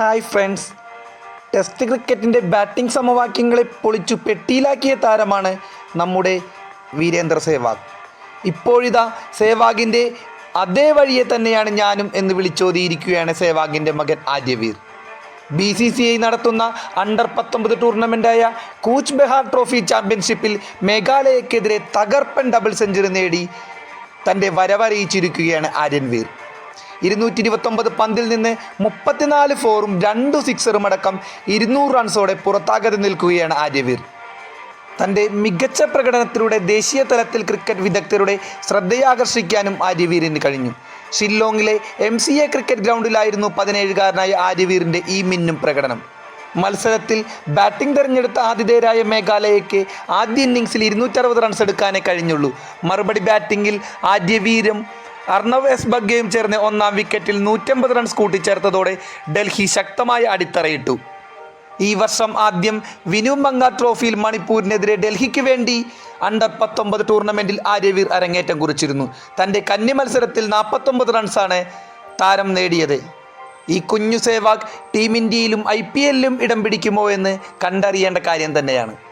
Hi friends. Test ക്രിക്കറ്റിന്റെ batting സമവാക്യങ്ങളെ പൊളിച്ചു പെട്ടിയിലാക്കിയ താരമാണ് നമ്മുടെ വീരേന്ദ്ര സേവാഗ്. ഇപ്പോഴിതാ സേവാഗിന്റെ അതേ വഴിയെ തന്നെയാണ് ഞാനും എന്ന് വിളിച്ചോതിയിരിക്കുകയാണ് സേവാഗിന്റെ മകൻ Aryavir. B C C I നടത്തുന്ന അണ്ടർ പത്തൊമ്പത് ടൂർണമെന്റായ കൂച്ച് ബെഹാർ ട്രോഫി ചാമ്പ്യൻഷിപ്പിൽ മേഘാലയക്കെതിരെ തകർപ്പൻ ഡബിൾ സെഞ്ചുറി നേടി തന്റെ വരവറിയിച്ചിരിക്കുകയാണ് ആര്യൻവീർ ഇരുന്നൂറ്റി ഇരുപത്തൊമ്പത് പന്തിൽ നിന്ന് മുപ്പത്തിനാല് ഫോറും രണ്ട് സിക്സറും അടക്കം ഇരുന്നൂറ് റൺസോടെ പുറത്താകാതെ നിൽക്കുകയാണ് ആര്യവീർ. തന്റെ മികച്ച പ്രകടനത്തിലൂടെ ദേശീയ തലത്തിൽ ക്രിക്കറ്റ് വിദഗ്ധരുടെ ശ്രദ്ധയാകർഷിക്കാനും ആര്യവീറിന് കഴിഞ്ഞു. ഷില്ലോങ്ങിലെ എം സി എ ക്രിക്കറ്റ് ഗ്രൗണ്ടിലായിരുന്നു പതിനേഴുകാരനായ ആര്യവീറിന്റെ ഈ മിന്നും പ്രകടനം. മത്സരത്തിൽ ബാറ്റിംഗ് തെരഞ്ഞെടുത്ത ആതിഥേയരായ മേഘാലയയ്ക്ക് ആദ്യ ഇന്നിംഗ്സിൽ ഇരുന്നൂറ്ററുപത് റൺസ് എടുക്കാനേ കഴിഞ്ഞുള്ളൂ. മറുപടി ബാറ്റിംഗിൽ ആര്യവീരും അർണവ് എസ് ബഗ്ഗയും ചേർന്ന് ഒന്നാം വിക്കറ്റിൽ നൂറ്റമ്പത് റൺസ് കൂട്ടിച്ചേർത്തതോടെ ഡൽഹി ശക്തമായ അടിത്തറയിട്ടു. ഈ വർഷം ആദ്യം വിനു മങ്ക ട്രോഫിയിൽ മണിപ്പൂരിനെതിരെ ഡൽഹിക്ക് വേണ്ടി അണ്ടർ പത്തൊമ്പത് ടൂർണമെന്റിൽ ആര്യവീർ അരങ്ങേറ്റം കുറിച്ചിരുന്നു. തന്റെ കന്നി മത്സരത്തിൽ നാൽപ്പത്തൊമ്പത് റൺസാണ് താരം നേടിയത്. ഈ കുഞ്ഞു സേവാഗ് ടീം ഇന്ത്യയിലും ഐ പി എല്ലിലും ഇടം പിടിക്കുമോ എന്ന് കണ്ടറിയേണ്ട കാര്യം തന്നെയാണ്.